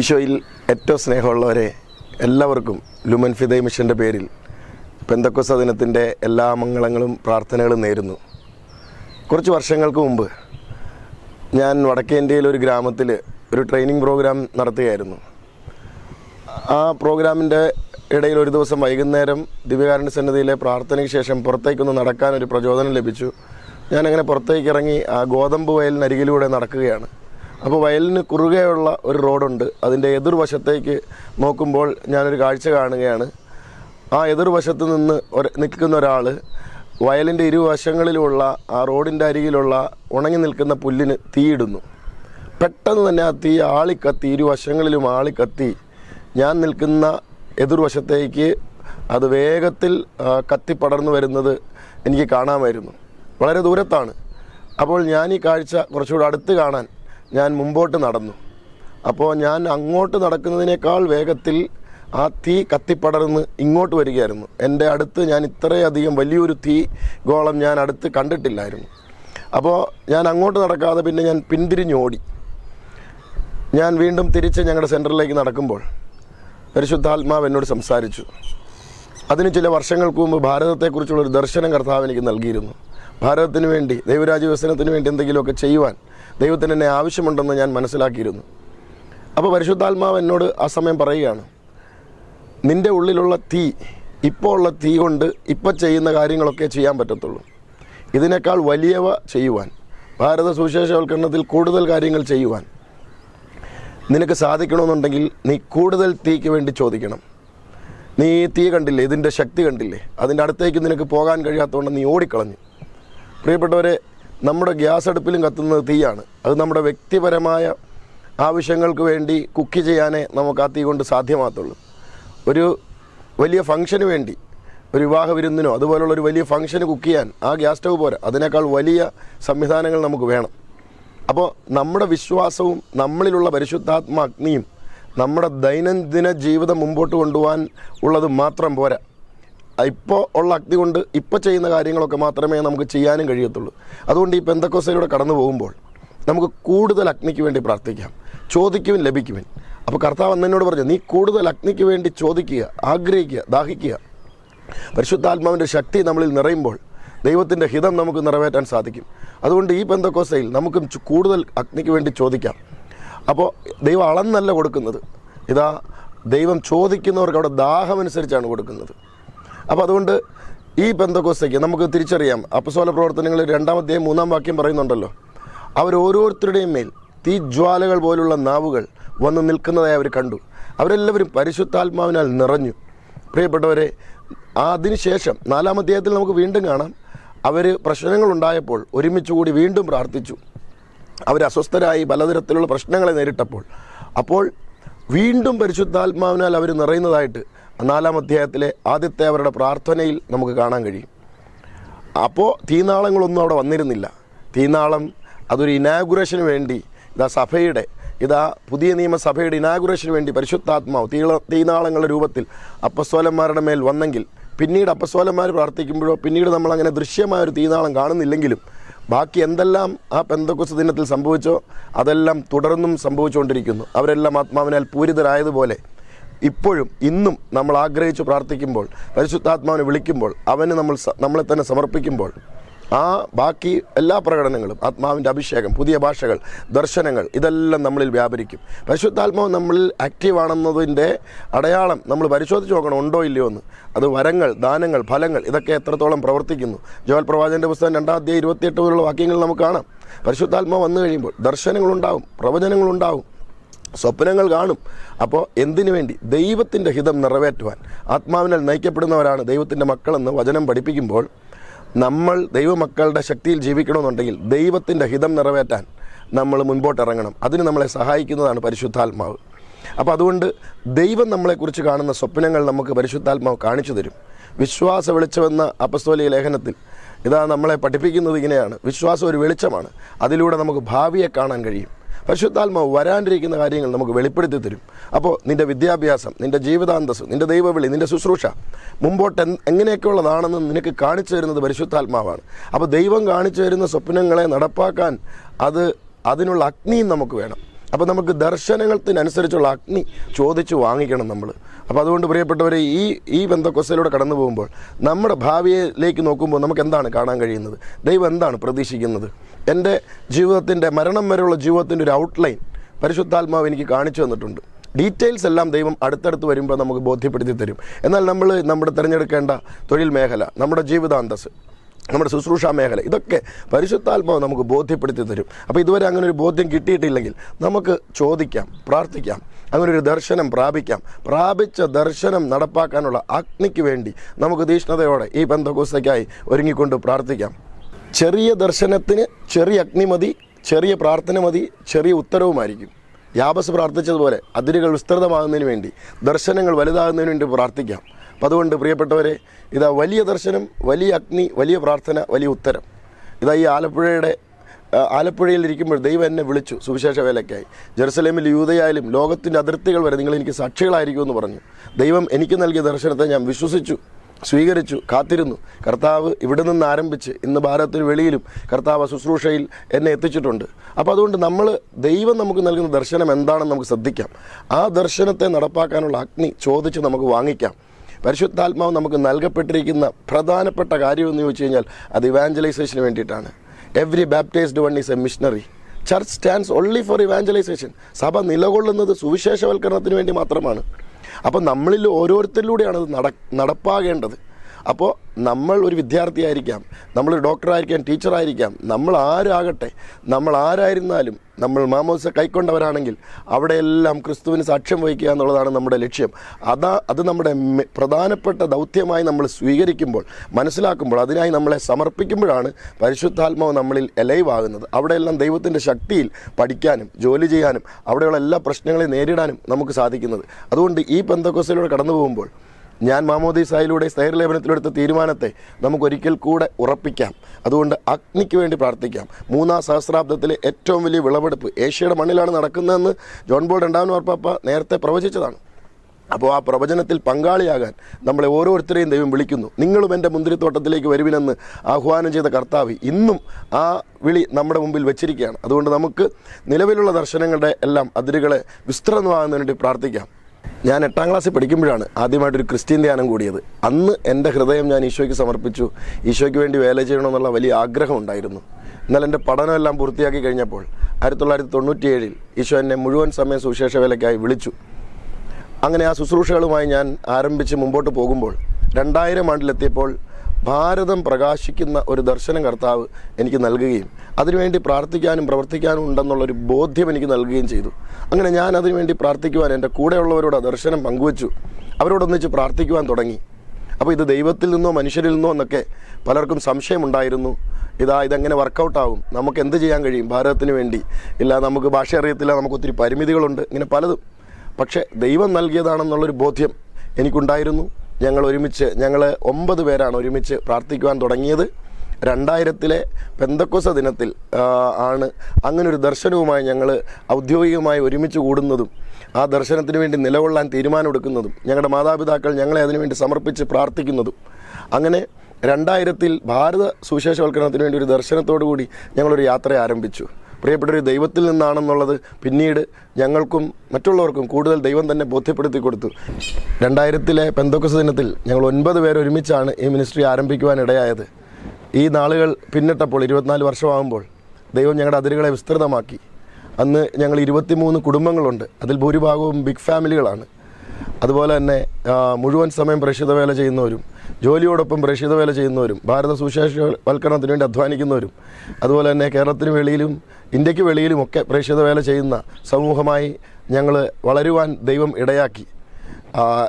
ഈശോയിൽ ഏറ്റവും സ്നേഹമുള്ളവരെ എല്ലാവർക്കും ലുമൻ ഫിദൈ മിഷന്റെ പേരിൽ പെന്തക്കോസ ദിനത്തിന്റെ എല്ലാ മംഗളങ്ങളും പ്രാർത്ഥനകളും നേരുന്നു. കുറച്ച് വർഷങ്ങൾക്ക് മുമ്പ് ഞാൻ വടക്കേ ഇന്ത്യയിലെ ഒരു ഗ്രാമത്തിൽ ഒരു ട്രെയിനിങ് പ്രോഗ്രാം നടത്തുകയായിരുന്നു. ആ പ്രോഗ്രാമിന്റെ ഇടയിൽ ഒരു ദിവസം വൈകുന്നേരം ദിവ്യകാരുണ്യ സന്നിധിയിലെ പ്രാർത്ഥനയ്ക്ക് ശേഷം പുറത്തേക്കൊന്ന് നടക്കാൻ ഒരു പ്രചോദനം ലഭിച്ചു. ഞാനങ്ങനെ പുറത്തേക്ക് ഇറങ്ങി ആ ഗോതമ്പ് വയലിനരികിലൂടെ നടക്കുകയാണ്. അപ്പോൾ വയലിന് കുറുകെയുള്ള ഒരു റോഡുണ്ട്. അതിന്റെ എതിർവശത്തേക്ക് നോക്കുമ്പോൾ ഞാനൊരു കാഴ്ച കാണുകയാണ്. ആ എതിർവശത്ത് നിന്ന് ഒരു നിൽക്കുന്ന ഒരാൾ വയലിന്റെ ഇരുവശങ്ങളിലുള്ള ആ റോഡിന്റെ അരികിലുള്ള ഉണങ്ങി നിൽക്കുന്ന പുല്ലിന് തീയിടുന്നു. പെട്ടെന്ന് തന്നെ ആ തീ ആളിക്കത്തി ഇരുവശങ്ങളിലും ആളിക്കത്തി. ഞാൻ നിൽക്കുന്ന എതിർവശത്തേക്ക് അത് വേഗത്തിൽ കത്തിപ്പടർന്നു വരുന്നത് എനിക്ക് കാണാമായിരുന്നു. വളരെ ദൂരത്താണ്. അപ്പോൾ ഞാൻ ഈ കാഴ്ച കുറച്ചുകൂടെ അടുത്ത് കാണാൻ ഞാൻ മുമ്പോട്ട് നടന്നു. അപ്പോൾ ഞാൻ അങ്ങോട്ട് നടക്കുന്നതിനേക്കാൾ വേഗത്തിൽ ആ തീ കത്തിപ്പടർന്ന് ഇങ്ങോട്ട് വരികയായിരുന്നു. എന്റെ അടുത്ത് ഞാൻ ഇത്രയധികം വലിയൊരു തീ ഗോളം ഞാൻ അടുത്ത് കണ്ടിട്ടില്ലായിരുന്നു. അപ്പോൾ ഞാൻ അങ്ങോട്ട് നടക്കാതെ പിന്നെ ഞാൻ പിന്തിരിഞ്ഞോടി. ഞാൻ വീണ്ടും തിരിച്ച് ഞങ്ങളുടെ സെന്ററിലേക്ക് നടക്കുമ്പോൾ പരിശുദ്ധാത്മാവ് എന്നോട് സംസാരിച്ചു. അതിന് ചില വർഷങ്ങൾക്ക് മുമ്പ് ഭാരതത്തെക്കുറിച്ചുള്ളൊരു ദർശനം കർത്താവ് എനിക്ക് നൽകിയിരുന്നു. ഭാരതത്തിന് വേണ്ടി ദൈവരാജ്യ വികസനത്തിന് വേണ്ടി എന്തെങ്കിലുമൊക്കെ ചെയ്യുവാൻ ദൈവത്തിന് എന്നെ ആവശ്യമുണ്ടെന്ന് ഞാൻ മനസ്സിലാക്കിയിരുന്നു. അപ്പോൾ പരിശുദ്ധാത്മാവ് എന്നോട് ആ സമയം പറയുകയാണ് നിന്റെ ഉള്ളിലുള്ള തീ ഇപ്പോൾ ഉള്ള തീ കൊണ്ട് ഇപ്പോൾ ചെയ്യുന്ന കാര്യങ്ങളൊക്കെ ചെയ്യാൻ പറ്റത്തുള്ളൂ. ഇതിനേക്കാൾ വലിയവ ചെയ്യുവാൻ ഭാരത സുവിശേഷവൽക്കരണത്തിൽ കൂടുതൽ കാര്യങ്ങൾ ചെയ്യുവാൻ നിനക്ക് സാധിക്കണമെന്നുണ്ടെങ്കിൽ നീ കൂടുതൽ തീക്ക് വേണ്ടി ചോദിക്കണം. നീ തീ കണ്ടില്ലേ? ഇതിന്റെ ശക്തി കണ്ടില്ലേ? അതിന്റെ അടുത്തേക്ക് നിനക്ക് പോകാൻ കഴിയാത്തതുകൊണ്ട് നീ ഓടിക്കളഞ്ഞു. പ്രിയപ്പെട്ടവരെ നമ്മുടെ ഗ്യാസ് അടുപ്പിലും കത്തുന്നത് തീയാണ്. അത് നമ്മുടെ വ്യക്തിപരമായ ആവശ്യങ്ങൾക്ക് വേണ്ടി കുക്ക് ചെയ്യാനേ നമുക്ക് ആ തീ കൊണ്ട് സാധ്യമാകത്തുള്ളൂ. ഒരു വലിയ ഫംഗ്ഷന് വേണ്ടി ഒരു വിവാഹ വിരുന്നിനോ അതുപോലുള്ള ഒരു വലിയ ഫംഗ്ഷന് കുക്ക് ചെയ്യാൻ ആ ഗ്യാസ് സ്റ്റവ് പോരാ. അതിനേക്കാൾ വലിയ സംവിധാനങ്ങൾ നമുക്ക് വേണം. അപ്പോൾ നമ്മുടെ വിശ്വാസവും നമ്മളിലുള്ള പരിശുദ്ധാത്മാഗ്നിയും നമ്മുടെ ദൈനംദിന ജീവിതം മുമ്പോട്ട് കൊണ്ടുപോകാൻ ഉള്ളത് മാത്രം പോരാ. ഇപ്പോൾ ഉള്ള അഗ്നി കൊണ്ട് ഇപ്പോൾ ചെയ്യുന്ന കാര്യങ്ങളൊക്കെ മാത്രമേ നമുക്ക് ചെയ്യാനും കഴിയത്തുള്ളൂ. അതുകൊണ്ട് ഈ പെന്തക്കോസയിലൂടെ കടന്നു പോകുമ്പോൾ നമുക്ക് കൂടുതൽ അഗ്നിക്ക് വേണ്ടി പ്രാർത്ഥിക്കാം. ചോദിക്കുവിൻ ലഭിക്കുവിൻ. അപ്പോൾ കർത്താവ് എന്നോട് പറഞ്ഞു നീ കൂടുതൽ അഗ്നിക്ക് വേണ്ടി ചോദിക്കുക ആഗ്രഹിക്കുക ദാഹിക്കുക. പരിശുദ്ധാത്മാവിന്റെ ശക്തി നമ്മളിൽ നിറയുമ്പോൾ ദൈവത്തിന്റെ ഹിതം നമുക്ക് നിറവേറ്റാൻ സാധിക്കും. അതുകൊണ്ട് ഈ പെന്തക്കോസയിൽ നമുക്കും കൂടുതൽ അഗ്നിക്ക് വേണ്ടി ചോദിക്കാം. അപ്പോൾ ദൈവം അളന്നല്ല കൊടുക്കുന്നത്. ഇതാ ദൈവം ചോദിക്കുന്നവർക്ക് അവിടെ ദാഹമനുസരിച്ചാണ് കൊടുക്കുന്നത്. അപ്പോൾ അതുകൊണ്ട് ഈ ബന്ധകോസ്തയ്ക്ക് നമുക്ക് തിരിച്ചറിയാം അപ്പസോല പ്രവർത്തനങ്ങളിൽ രണ്ടാമത്തെയും മൂന്നാം വാക്യം പറയുന്നുണ്ടല്ലോ. അവർ ഓരോരുത്തരുടെയും മേൽ തീജ്വാലകൾ പോലുള്ള നാവുകൾ വന്ന് നിൽക്കുന്നതായി അവർ കണ്ടു. അവരെല്ലാവരും പരിശുദ്ധാത്മാവിനാൽ നിറഞ്ഞു. പ്രിയപ്പെട്ടവരെ അതിനുശേഷം നാലാം അധ്യായത്തിൽ നമുക്ക് വീണ്ടും കാണാം. അവർ പ്രശ്നങ്ങളുണ്ടായപ്പോൾ ഒരുമിച്ച് കൂടി വീണ്ടും പ്രാർത്ഥിച്ചു. അവർ അസ്വസ്ഥരായി പലതരത്തിലുള്ള പ്രശ്നങ്ങളെ നേരിട്ടപ്പോൾ. അപ്പോൾ വീണ്ടും പരിശുദ്ധാത്മാവിനാൽ അവർ നിറയുന്നതായിട്ട് നാലാം അധ്യായത്തിലെ ആദ്യത്തെ അവരുടെ പ്രാർത്ഥനയിൽ നമുക്ക് കാണാൻ കഴിയും. അപ്പോൾ തീനാളങ്ങളൊന്നും അവിടെ വന്നിരുന്നില്ല. തീനാളം അതൊരു ഇനാഗുറേഷന് വേണ്ടി ഇതാ സഭയുടെ ഇതാ പുതിയ നിയമസഭയുടെ ഇനാഗുറേഷന് വേണ്ടി പരിശുദ്ധാത്മാവ് തീള തീനാളങ്ങളുടെ രൂപത്തിൽ അപ്പസ്വലന്മാരുടെ മേൽ വന്നെങ്കിൽ പിന്നീട് അപ്പസ്വലന്മാർ പ്രാർത്ഥിക്കുമ്പോഴോ പിന്നീട് നമ്മൾ അങ്ങനെ ദൃശ്യമായ ഒരു തീനാളം കാണുന്നില്ലെങ്കിലും ബാക്കി എന്തെല്ലാം ആ പെന്തക്കുസ് ദിനത്തിൽ സംഭവിച്ചോ അതെല്ലാം തുടർന്നും സംഭവിച്ചുകൊണ്ടിരിക്കുന്നു. അവരെല്ലാം ആത്മാവിനാൽ പൂരിതരായതുപോലെ ഇപ്പോഴും ഇന്നും നമ്മൾ ആഗ്രഹിച്ച് പ്രാർത്ഥിക്കുമ്പോൾ പരിശുദ്ധാത്മാവിനെ വിളിക്കുമ്പോൾ അവന് നമ്മൾ നമ്മളെ തന്നെ സമർപ്പിക്കുമ്പോൾ ആ ബാക്കി എല്ലാ പ്രകടനങ്ങളും ആത്മാവിന്റെ അഭിഷേകം പുതിയ ഭാഷകൾ ദർശനങ്ങൾ ഇതെല്ലാം നമ്മളിൽ വ്യാപരിക്കും. പരിശുദ്ധാത്മാവ് നമ്മളിൽ ആക്റ്റീവ് ആണെന്നതിന്റെ അടയാളം നമ്മൾ പരിശോധിച്ച് നോക്കണം ഉണ്ടോ ഇല്ലയോ എന്ന്. അത് വരങ്ങൾ ദാനങ്ങൾ ഫലങ്ങൾ ഇതൊക്കെ എത്രത്തോളം പ്രവർത്തിക്കുന്നു. ജോൽ പ്രവാചന്റെ പുസ്തകം രണ്ടാം അധ്യായം ഇരുപത്തിയെട്ട് പോലുള്ള വാക്യങ്ങൾ നമുക്ക് കാണാം. പരിശുദ്ധാത്മാവ് വന്നു കഴിയുമ്പോൾ ദർശനങ്ങളുണ്ടാവും പ്രവചനങ്ങളുണ്ടാവും. സ്വപ്നങ്ങൾ കാണും. അപ്പോൾ എന്തിനു വേണ്ടി? ദൈവത്തിന്റെ ഹിതം നിറവേറ്റുവാൻ. ആത്മാവിനാൽ നയിക്കപ്പെടുന്നവരാണ് ദൈവത്തിന്റെ മക്കളെന്ന് വചനം പഠിപ്പിക്കുമ്പോൾ നമ്മൾ ദൈവമക്കളുടെ ശക്തിയിൽ ജീവിക്കണമെന്നുണ്ടെങ്കിൽ ദൈവത്തിന്റെ ഹിതം നിറവേറ്റാൻ നമ്മൾ മുൻപോട്ടിറങ്ങണം അതിന് നമ്മളെ സഹായിക്കുന്നതാണ് പരിശുദ്ധാത്മാവ്. അപ്പോൾ അതുകൊണ്ട് ദൈവം നമ്മളെക്കുറിച്ച് കാണുന്ന സ്വപ്നങ്ങൾ നമുക്ക് പരിശുദ്ധാത്മാവ് കാണിച്ചു തരും. വിശ്വാസ വെളിച്ചമെന്ന അപസ്തോലിക ലേഖനത്തിൽ ഇതാ നമ്മളെ പഠിപ്പിക്കുന്നത് ഇങ്ങനെയാണ്. വിശ്വാസം ഒരു വെളിച്ചമാണ്. അതിലൂടെ നമുക്ക് ഭാവിയെ കാണാൻ കഴിയും. പരിശുദ്ധാത്മാവ് വരാനിരിക്കുന്ന കാര്യങ്ങൾ നമുക്ക് വെളിപ്പെടുത്തി തരും. അപ്പോൾ നിന്റെ വിദ്യാഭ്യാസം നിന്റെ ജീവിതാന്തസ് നിന്റെ ദൈവവിളി നിന്റെ ശുശ്രൂഷ മുമ്പോട്ട് എങ്ങനെയൊക്കെയുള്ളതാണെന്ന് നിനക്ക് കാണിച്ചു തരുന്നത് പരിശുദ്ധാത്മാവാണ്. അപ്പോൾ ദൈവം കാണിച്ചു തരുന്ന സ്വപ്നങ്ങളെ നടപ്പാക്കാൻ അത് അതിനുള്ള അഗ്നിയും നമുക്ക് വേണം. അപ്പോൾ നമുക്ക് ദർശനങ്ങൾത്തിനനുസരിച്ചുള്ള അഗ്നി ചോദിച്ച് വാങ്ങിക്കണം നമ്മൾ അപ്പോൾ അതുകൊണ്ട് പ്രിയപ്പെട്ടവരെ ഈ ഈ ബന്ധക്കൊസയിലൂടെ കടന്നു പോകുമ്പോൾ നമ്മുടെ ഭാവിയിലേക്ക് നോക്കുമ്പോൾ നമുക്ക് എന്താണ് കാണാൻ കഴിയുന്നത്? ദൈവം എന്താണ് പ്രതീക്ഷിക്കുന്നത്? എന്റെ ജീവിതത്തിന്റെ മരണം വരെയുള്ള ജീവിതത്തിന്റെ ഒരു ഔട്ട്ലൈൻ പരിശുദ്ധാത്മാവ് എനിക്ക് കാണിച്ചു തന്നിട്ടുണ്ട്. ഡീറ്റെയിൽസ് എല്ലാം ദൈവം അടുത്തടുത്ത് വരുമ്പോൾ നമുക്ക് ബോധ്യപ്പെടുത്തി തരും. എന്നാൽ നമ്മൾ നമ്മുടെ തിരഞ്ഞെടുക്കേണ്ട തൊഴിൽ മേഖല നമ്മുടെ ജീവിതാന്തസ് നമ്മുടെ ശുശ്രൂഷ മേഖല. ഇതൊക്കെ പരിശുദ്ധാത്മാവ് നമുക്ക് ബോധ്യപ്പെടുത്തി തരും. അപ്പോൾ ഇതുവരെ അങ്ങനെ ഒരു ബോധ്യം കിട്ടിയിട്ടില്ലെങ്കിൽ നമുക്ക് ചോദിക്കാം പ്രാർത്ഥിക്കാം അങ്ങനെ ഒരു ദർശനം പ്രാപിക്കാം. പ്രാപിച്ച ദർശനം നടപ്പാക്കാനുള്ള അഗ്നിക്ക് വേണ്ടി നമുക്ക് തീഷ്ണതയോടെ ഈ ബന്ധകോസ്തയ്ക്കായി ഒരുങ്ങിക്കൊണ്ട് പ്രാർത്ഥിക്കാം. ചെറിയ ദർശനത്തിന് ചെറിയ അഗ്നി മതി ചെറിയ പ്രാർത്ഥന മതി ചെറിയ ഉത്തരവുമായിരിക്കും. യാബസ് പ്രാർത്ഥിച്ചതുപോലെ അതിരുകൾ വിസ്തൃതമാകുന്നതിന് വേണ്ടി ദർശനങ്ങൾ വലുതാകുന്നതിന് വേണ്ടി പ്രാർത്ഥിക്കാം. അതുകൊണ്ട് പ്രിയപ്പെട്ടവരെ ഇതാ വലിയ ദർശനം വലിയ അഗ്നി വലിയ പ്രാർത്ഥന വലിയ ഉത്തരം. ഇതാ ഈ ആലപ്പുഴയുടെ ആലപ്പുഴയിൽ ഇരിക്കുമ്പോൾ ദൈവം എന്നെ വിളിച്ചു സുവിശേഷ വേലയ്ക്കായി. ജെറുസലേമിൽ യൂതയായാലും ലോകത്തിന്റെ അതിർത്തികൾ വരെ നിങ്ങൾ എനിക്ക് സാക്ഷികളായിരിക്കുമെന്ന് പറഞ്ഞു. ദൈവം എനിക്ക് നൽകിയ ദർശനത്തെ ഞാൻ വിശ്വസിച്ചു സ്വീകരിച്ചു കാത്തിരുന്നു. കർത്താവ് ഇവിടെ നിന്ന് ആരംഭിച്ച് ഇന്ന് ഭാരതത്തിന് വെളിയിലും കർത്താവ് ശുശ്രൂഷയിൽ എന്നെ എത്തിച്ചിട്ടുണ്ട്. അപ്പോൾ അതുകൊണ്ട് നമ്മൾ ദൈവം നമുക്ക് നൽകുന്ന ദർശനം എന്താണെന്ന് നമുക്ക് ശ്രദ്ധിക്കാം. ആ ദർശനത്തെ നടപ്പാക്കാനുള്ള അഗ്നി ചോദിച്ച് നമുക്ക് വാങ്ങിക്കാം. പരിശുദ്ധാത്മാവ് നമുക്ക് നൽകപ്പെട്ടിരിക്കുന്ന പ്രധാനപ്പെട്ട കാര്യം എന്ന് ചോദിച്ചു കഴിഞ്ഞാൽ അത് ഇവാഞ്ചലൈസേഷന് വേണ്ടിയിട്ടാണ്. Every baptised one is a missionary church stands only for evangelisation സഭ നിലകൊള്ളുന്നത് സുവിശേഷവൽക്കരണത്തിന് വേണ്ടി മാത്രമാണ്. അപ്പം നമ്മളിൽ ഓരോരുത്തരിലൂടെയാണ് അത് നട നടപ്പാകേണ്ടത്. അപ്പോൾ നമ്മൾ ഒരു വിദ്യാർത്ഥിയായിരിക്കാം നമ്മളൊരു ഡോക്ടറായിരിക്കാം ടീച്ചറായിരിക്കാം നമ്മൾ ആരാകട്ടെ നമ്മൾ ആരായിരുന്നാലും നമ്മൾ മാമോസ കൈക്കൊണ്ടവരാണെങ്കിൽ അവിടെയെല്ലാം ക്രിസ്തുവിന് സാക്ഷ്യം വഹിക്കുക എന്നുള്ളതാണ് നമ്മുടെ ലക്ഷ്യം. അതാ അത് നമ്മുടെ പ്രധാനപ്പെട്ട ദൗത്യമായി നമ്മൾ സ്വീകരിക്കുമ്പോൾ മനസ്സിലാക്കുമ്പോൾ അതിനായി നമ്മളെ സമർപ്പിക്കുമ്പോഴാണ് പരിശുദ്ധാത്മാവ് നമ്മളിൽ എലൈവാകുന്നത് അവിടെയെല്ലാം ദൈവത്തിന്റെ ശക്തിയിൽ പഠിക്കാനും ജോലി ചെയ്യാനും അവിടെയുള്ള എല്ലാ പ്രശ്നങ്ങളെയും നേരിടാനും നമുക്ക് സാധിക്കുന്നത്. അതുകൊണ്ട് ഈ പെന്തക്കോസിലൂടെ കടന്നു പോകുമ്പോൾ ഞാൻ മാമോദീസായിലൂടെ സ്നേഹലേപനത്തിലെടുത്ത തീരുമാനത്തെ നമുക്കൊരിക്കൽ കൂടെ ഉറപ്പിക്കാം. അതുകൊണ്ട് അഗ്നിക്ക് വേണ്ടി പ്രാർത്ഥിക്കാം. മൂന്നാം സഹസ്രാബ്ദത്തിലെ ഏറ്റവും വലിയ വിളവെടുപ്പ് ഏഷ്യയുടെ മണ്ണിലാണ് നടക്കുന്നതെന്ന് ജോൺ ബോൾ രണ്ടാമൻ മാർപ്പാപ്പ നേരത്തെ പ്രവചിച്ചതാണ്. അപ്പോൾ ആ പ്രവചനത്തിൽ പങ്കാളിയാകാൻ നമ്മളെ ഓരോരുത്തരെയും ദൈവം വിളിക്കുന്നു. നിങ്ങളും എന്റെ മുന്തിരിത്തോട്ടത്തിലേക്ക് വരുവിനെന്ന് ആഹ്വാനം ചെയ്ത കർത്താവ് ഇന്നും ആ വിളി നമ്മുടെ മുമ്പിൽ വെച്ചിരിക്കുകയാണ്. അതുകൊണ്ട് നമുക്ക് നിലവിലുള്ള ദർശനങ്ങളുടെ എല്ലാം അതിരുകളെ വിസ്തൃതമാകുന്നതിന് വേണ്ടി പ്രാർത്ഥിക്കാം. ഞാൻ എട്ടാം ക്ലാസ്സിൽ പഠിക്കുമ്പോഴാണ് ആദ്യമായിട്ടൊരു ക്രിസ്ത്യൻ ധ്യാനം കൂടിയത്. അന്ന് എന്റെ ഹൃദയം ഞാൻ ഈശോയ്ക്ക് സമർപ്പിച്ചു. ഈശോയ്ക്ക് വേണ്ടി വേല ചെയ്യണമെന്നുള്ള വലിയ ആഗ്രഹം ഉണ്ടായിരുന്നു. എന്നാൽ എന്റെ പഠനമെല്ലാം പൂർത്തിയാക്കി കഴിഞ്ഞപ്പോൾ ആയിരത്തി തൊള്ളായിരത്തി തൊണ്ണൂറ്റിയേഴിൽ ഈശോ എന്നെ മുഴുവൻ സമയം സുവിശേഷ വേലയ്ക്കായി വിളിച്ചു. അങ്ങനെ ആ ശുശ്രൂഷകളുമായി ഞാൻ ആരംഭിച്ച് മുമ്പോട്ട് പോകുമ്പോൾ രണ്ടായിരം ആണ്ടിലെത്തിയപ്പോൾ ഭാരതം പ്രകാശിക്കുന്ന ഒരു ദർശനം കർത്താവ് എനിക്ക് നൽകുകയും അതിനുവേണ്ടി പ്രാർത്ഥിക്കാനും പ്രവർത്തിക്കാനും ഉണ്ടെന്നുള്ളൊരു ബോധ്യം എനിക്ക് നൽകുകയും ചെയ്തു. അങ്ങനെ ഞാൻ അതിനുവേണ്ടി പ്രാർത്ഥിക്കുവാൻ എന്റെ കൂടെയുള്ളവരോട് ദർശനം പങ്കുവച്ചു. അവരോടൊന്നിച്ച് പ്രാർത്ഥിക്കുവാൻ തുടങ്ങി. അപ്പോൾ ഇത് ദൈവത്തിൽ നിന്നോ മനുഷ്യരിൽ നിന്നോ എന്നൊക്കെ പലർക്കും സംശയമുണ്ടായിരുന്നു. ഇതാ ഇതെങ്ങനെ വർക്കൗട്ടാവും? നമുക്ക് എന്ത് ചെയ്യാൻ കഴിയും? ഭാരതത്തിന് വേണ്ടി. ഇല്ല നമുക്ക് ഭാഷ അറിയത്തില്ല നമുക്ക് ഒത്തിരി പരിമിതികളുണ്ട് ഇങ്ങനെ പലതും. പക്ഷേ ദൈവം നൽകിയതാണെന്നുള്ളൊരു ബോധ്യം എനിക്കുണ്ടായിരുന്നു. ഞങ്ങൾ ഒരുമിച്ച് ഞങ്ങൾ ഒമ്പത് പേരാണ് ഒരുമിച്ച് പ്രാർത്ഥിക്കുവാൻ തുടങ്ങിയത്. രണ്ടായിരത്തിലെ പെന്തക്കൊസ ദിനത്തിൽ ആണ് അങ്ങനൊരു ദർശനവുമായി ഞങ്ങൾ ഔദ്യോഗികമായി ഒരുമിച്ച് കൂടുന്നതും ആ ദർശനത്തിന് വേണ്ടി നിലകൊള്ളാൻ തീരുമാനമെടുക്കുന്നതും ഞങ്ങളുടെ മാതാപിതാക്കൾ ഞങ്ങളെ അതിനുവേണ്ടി സമർപ്പിച്ച് പ്രാർത്ഥിക്കുന്നതും. അങ്ങനെ രണ്ടായിരത്തിൽ ഭാരത സുവിശേഷവൽക്കരണത്തിന് വേണ്ടി ഒരു ദർശനത്തോടു കൂടി ഞങ്ങളൊരു യാത്ര ആരംഭിച്ചു. പ്രിയപ്പെട്ട ഒരു ദൈവത്തിൽ നിന്നാണെന്നുള്ളത് പിന്നീട് ഞങ്ങൾക്കും മറ്റുള്ളവർക്കും കൂടുതൽ ദൈവം തന്നെ ബോധ്യപ്പെടുത്തി കൊടുത്തു. രണ്ടായിരത്തിലെ പെന്തോക്കസ് ദിനത്തിൽ ഞങ്ങൾ ഒൻപത് പേർ ഒരുമിച്ചാണ് ഈ മിനിസ്ട്രി ആരംഭിക്കുവാൻ ഇടയായത് ഈ നാളുകൾ പിന്നിട്ടപ്പോൾ ഇരുപത്തിനാല് വർഷമാകുമ്പോൾ ദൈവം ഞങ്ങളുടെ അതിരുകളെ വിസ്തൃതമാക്കി. അന്ന് ഞങ്ങൾ ഇരുപത്തിമൂന്ന് കുടുംബങ്ങളുണ്ട്. അതിൽ ഭൂരിഭാഗവും ബിഗ് ഫാമിലികളാണ്. അതുപോലെ തന്നെ മുഴുവൻ സമയം പ്രേക്ഷിത വേല ചെയ്യുന്നവരും ജോലിയോടൊപ്പം പ്രേക്ഷിത വേല ചെയ്യുന്നവരും ഭാരത സുശേഷവൽക്കരണത്തിന് വേണ്ടി അധ്വാനിക്കുന്നവരും അതുപോലെ തന്നെ കേരളത്തിന് വെളിയിലും ഇന്ത്യയ്ക്ക് വെളിയിലുമൊക്കെ പ്രേക്ഷിത വേല ചെയ്യുന്ന സമൂഹമായി ഞങ്ങൾ വളരുവാൻ ദൈവം ഇടയാക്കി.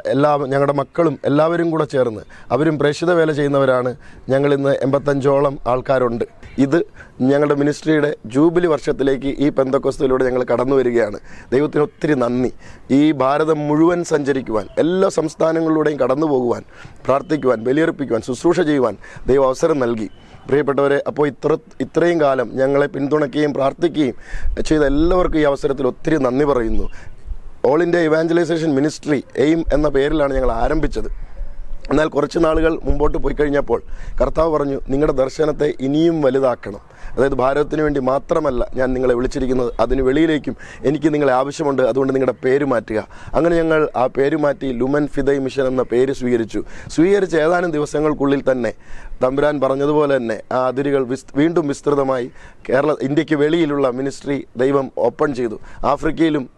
എല്ലാ ഞങ്ങളുടെ മക്കളും എല്ലാവരും കൂടെ ചേർന്ന് അവരും പ്രേക്ഷിത വേല ചെയ്യുന്നവരാണ് ഞങ്ങളിന്ന് എൺപത്തഞ്ചോളം ആൾക്കാരുണ്ട്. ഇത് ഞങ്ങളുടെ മിനിസ്ട്രിയുടെ ജൂബിലി വർഷത്തിലേക്ക് ഈ പെന്തക്കൊസ്തയിലൂടെ ഞങ്ങൾ കടന്നു വരികയാണ്. ദൈവത്തിന് ഒത്തിരി നന്ദി. ഈ ഭാരതം മുഴുവൻ സഞ്ചരിക്കുവാൻ എല്ലാ സംസ്ഥാനങ്ങളിലൂടെയും കടന്നു പോകുവാൻ പ്രാർത്ഥിക്കുവാൻ ബലിയർപ്പിക്കുവാൻ ശുശ്രൂഷ ചെയ്യുവാൻ ദൈവം അവസരം നൽകി. പ്രിയപ്പെട്ടവരെ അപ്പോൾ ഇത്ര ഇത്രയും കാലം ഞങ്ങളെ പിന്തുണയ്ക്കുകയും പ്രാർത്ഥിക്കുകയും ചെയ്ത എല്ലാവർക്കും ഈ അവസരത്തിൽ ഒത്തിരി നന്ദി പറയുന്നു. All India evangelisation ministry AIM എന്ന പേരിലാണ് ഞങ്ങൾ ആരംഭിച്ചത്. എന്നാൽ കുറച്ച് നാളുകൾ മുമ്പോട്ട് പോയി കഴിഞ്ഞപ്പോൾ കർത്താവ് പറഞ്ഞു നിങ്ങളുടെ ദർശനത്തെ ഇനിയും വലുതാക്കണം. അതായത് ഭാരതത്തിന് വേണ്ടി മാത്രമല്ല ഞാൻ നിങ്ങളെ വിളിച്ചിരിക്കുന്നത്. അതിന് വെളിയിലേക്കും എനിക്ക് നിങ്ങളെ ആവശ്യമുണ്ട്. അതുകൊണ്ട് നിങ്ങളുടെ പേര് മാറ്റുക. അങ്ങനെ ഞങ്ങൾ ആ പേര് മാറ്റി ലുമൻ ഫിദൈ മിഷൻ എന്ന പേര് സ്വീകരിച്ചു. സ്വീകരിച്ച ഏതാനും ദിവസങ്ങൾക്കുള്ളിൽ തന്നെ തമ്പുരാൻ പറഞ്ഞതുപോലെ തന്നെ ആ അതിരുകൾ വിസ് വീണ്ടും വിസ്തൃതമായി കേരള ഇന്ത്യയ്ക്ക് വെളിയിലുള്ള മിനിസ്ട്രി ദൈവം ഓപ്പൺ ചെയ്തു. ആഫ്രിക്കയിലും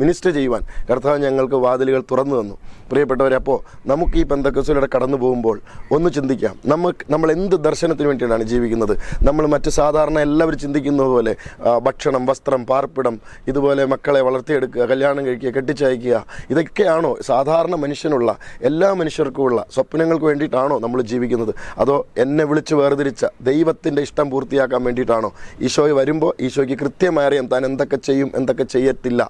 മിനിസ്റ്റർ ചെയ്യുവാൻ. കർത്താവ് ഞങ്ങൾക്ക് വാതിലുകൾ തുറന്നു തന്നു. പ്രിയപ്പെട്ടവരെ അപ്പോൾ നമുക്ക് ഈ പെന്തക്കസിലൂടെ കടന്നു പോകുമ്പോൾ ഒന്ന് ചിന്തിക്കാം. നമുക്ക് നമ്മൾ എന്ത് ദർശനത്തിന് വേണ്ടിയിട്ടാണ് ജീവിക്കുന്നത്? നമ്മൾ മറ്റ് സാധാരണ എല്ലാവരും ചിന്തിക്കുന്നത് പോലെ ഭക്ഷണം വസ്ത്രം പാർപ്പിടം ഇതുപോലെ മക്കളെ വളർത്തിയെടുക്കുക കല്യാണം കഴിക്കുക കെട്ടിച്ചയക്കുക ഇതൊക്കെയാണോ സാധാരണ മനുഷ്യനുള്ള എല്ലാ മനുഷ്യർക്കുമുള്ള സ്വപ്നങ്ങൾക്ക് വേണ്ടിയിട്ടാണോ നമ്മൾ ജീവിക്കുന്നത്? അതോ എന്നെ വിളിച്ച് വേർതിരിച്ച ദൈവത്തിന്റെ ഇഷ്ടം പൂർത്തിയാക്കാൻ വേണ്ടിയിട്ടാണോ? ഈശോയെ വരുമ്പോൾ ഈശോയ്ക്ക് കൃത്യമായി അറിയാം താൻ എന്തൊക്കെ ചെയ്യും എന്തൊക്കെ ചെയ്യത്തില്ല.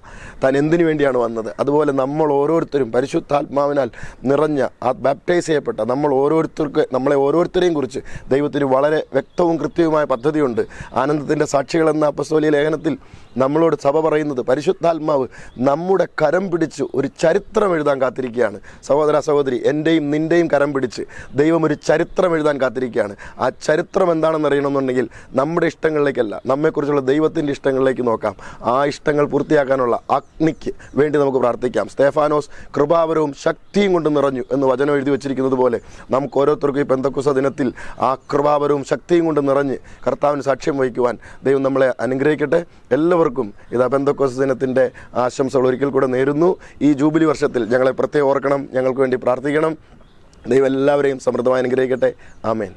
താൻ എന്തിനു വേണ്ടിയാണ് വന്നത്? അതുപോലെ നമ്മൾ ഓരോരുത്തരും പരിശുദ്ധാത്മാവിനാൽ നിറഞ്ഞ ആ ബാപ്റ്റൈസ് ചെയ്യപ്പെട്ട നമ്മൾ ഓരോരുത്തർക്ക് നമ്മളെ ഓരോരുത്തരെയും കുറിച്ച് ദൈവത്തിന് വളരെ വ്യക്തവും കൃത്യവുമായ പദ്ധതിയുണ്ട്. ആനന്ദത്തിന്റെ സാക്ഷികളെന്ന അപ്പസ്തോലിയ ലേഖനത്തിൽ നമ്മളോട് സഭ പറയുന്നത് പരിശുദ്ധാത്മാവ് നമ്മുടെ കരം പിടിച്ച് ഒരു ചരിത്രം എഴുതാൻ കാത്തിരിക്കുകയാണ്. സഹോദര സഹോദരി എന്റെയും നിന്റെയും കരം പിടിച്ച് ദൈവം ഒരു ചരിത്രം എഴുതാൻ കാത്തിരിക്കുകയാണ്. ആ ചരിത്രം എന്താണെന്ന് അറിയണമെന്നുണ്ടെങ്കിൽ നമ്മുടെ ഇഷ്ടങ്ങളിലേക്കല്ല നമ്മെക്കുറിച്ചുള്ള ദൈവത്തിന്റെ ഇഷ്ടങ്ങളിലേക്ക് നോക്കാം. ആ ഇഷ്ടങ്ങൾ പൂർത്തിയാക്കാനുള്ള അഗ്നിക്ക് വേണ്ടി നമുക്ക് പ്രാർത്ഥിക്കാം. സ്തേഫാനോസ് കൃപാവരവും ശക്തിയും കൊണ്ട് നിറഞ്ഞു എന്ന് വചനം എഴുതി വെച്ചിരിക്കുന്നത് പോലെ നമുക്ക് ഓരോരുത്തർക്കും ഈ പെന്തക്കുസ ദിനത്തിൽ ആ കൃപാവരവും ശക്തിയും കൊണ്ട് നിറഞ്ഞ് കർത്താവിന് സാക്ഷ്യം വഹിക്കുവാൻ ദൈവം നമ്മളെ അനുഗ്രഹിക്കട്ടെ. എല്ലാവർക്കും ഇതാ പെന്തക്കോസ് ദിനത്തിന്റെ ആശംസകൾ ഒരിക്കൽ കൂടെ നേരുന്നു. ഈ ജൂബിലി വർഷത്തിൽ ഞങ്ങളെ പ്രത്യേകം ഓർക്കണം ഞങ്ങൾക്ക് വേണ്ടി പ്രാർത്ഥിക്കണം. ദൈവം എല്ലാവരെയും സമൃദ്ധമായി അനുഗ്രഹിക്കട്ടെ. ആമേൻ.